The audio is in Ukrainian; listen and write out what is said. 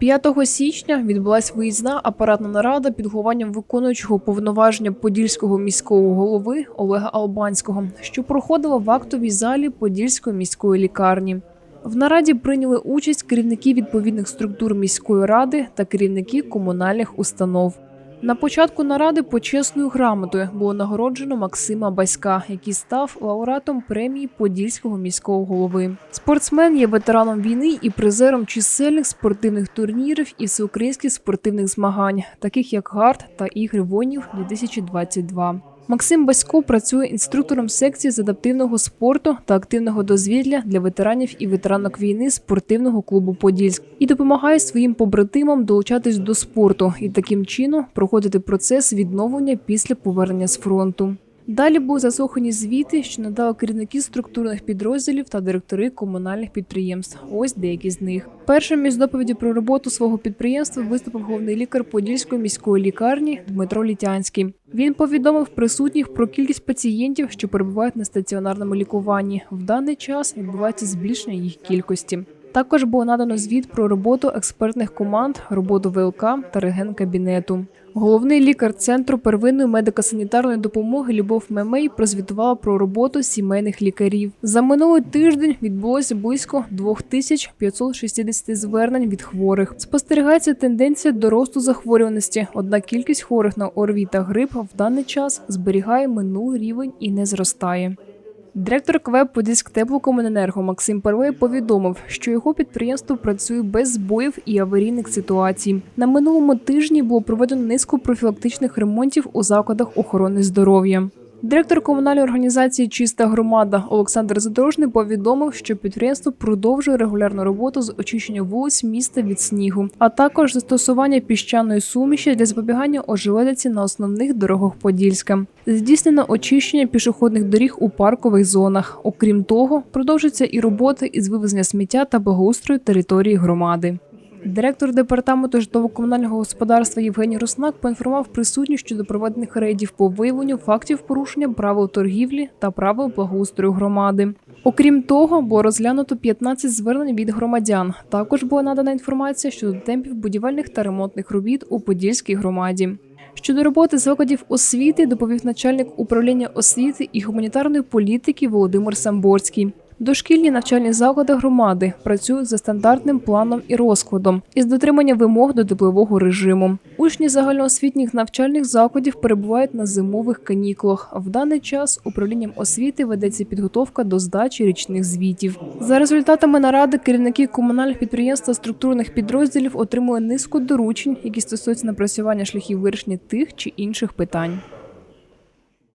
5 січня відбулася виїзна апаратна нарада під головуванням виконуючого повноваження подільського міського голови Олега Албанського, що проходила в актовій залі Подільської міської лікарні. В нараді прийняли участь керівники відповідних структур міської ради та керівники комунальних установ. На початку наради почесною грамотою було нагороджено Максима Баська, який став лауреатом премії Подільського міського голови. Спортсмен є ветераном війни і призером чисельних спортивних турнірів і всеукраїнських спортивних змагань, таких як ГАРД та Ігри воїнів 2022. Максим Басько працює інструктором секції з адаптивного спорту та активного дозвілля для ветеранів і ветеранок війни спортивного клубу Подільськ і допомагає своїм побратимам долучатись до спорту і таким чином проходити процес відновлення після повернення з фронту. Далі були заслухані звіти, що надали керівники структурних підрозділів та директори комунальних підприємств. Ось деякі з них. Першим із доповіді про роботу свого підприємства виступив головний лікар Подільської міської лікарні Дмитро Літянський. Він повідомив присутніх про кількість пацієнтів, що перебувають на стаціонарному лікуванні. В даний час відбувається збільшення їх кількості. Також було надано звіт про роботу експертних команд, роботу ВЛК та реген-кабінету. Головний лікар центру первинної медико-санітарної допомоги Любов Мемей прозвітувала про роботу сімейних лікарів. За минулий тиждень відбулося близько 2560 звернень від хворих. Спостерігається тенденція до росту захворюваності. Однак кількість хворих на ОРВІ та грип в даний час зберігає минулий рівень і не зростає. Директор КВЕП Подільськ теплокомуненерго Максим Первий повідомив, що його підприємство працює без збоїв і аварійних ситуацій. На минулому тижні було проведено низку профілактичних ремонтів у закладах охорони здоров'я. Директор комунальної організації Чиста громада Олександр Задорожний повідомив, що підприємство продовжує регулярну роботу з очищення вулиць міста від снігу, а також застосування піщаної суміші для запобігання ожеледиці на основних дорогах Подільська. Здійснено очищення пішохідних доріг у паркових зонах. Окрім того, продовжуються і роботи із вивезення сміття та благоустрою території громади. Директор департаменту житлово-комунального господарства Євгеній Руснак поінформував присутніх щодо проведених рейдів по виявленню фактів порушення правил торгівлі та правил благоустрою громади. Окрім того, було розглянуто 15 звернень від громадян. Також була надана інформація щодо темпів будівельних та ремонтних робіт у Подільській громаді. Щодо роботи закладів освіти доповів начальник управління освіти і гуманітарної політики Володимир Самборський. Дошкільні навчальні заклади громади працюють за стандартним планом і розкладом із дотримання вимог до теплового режиму. Учні загальноосвітніх навчальних закладів перебувають на зимових канікулах. В даний час управлінням освіти ведеться підготовка до здачі річних звітів. За результатами наради керівники комунальних підприємств та структурних підрозділів отримали низку доручень, які стосуються напрацювання шляхів вирішення тих чи інших питань.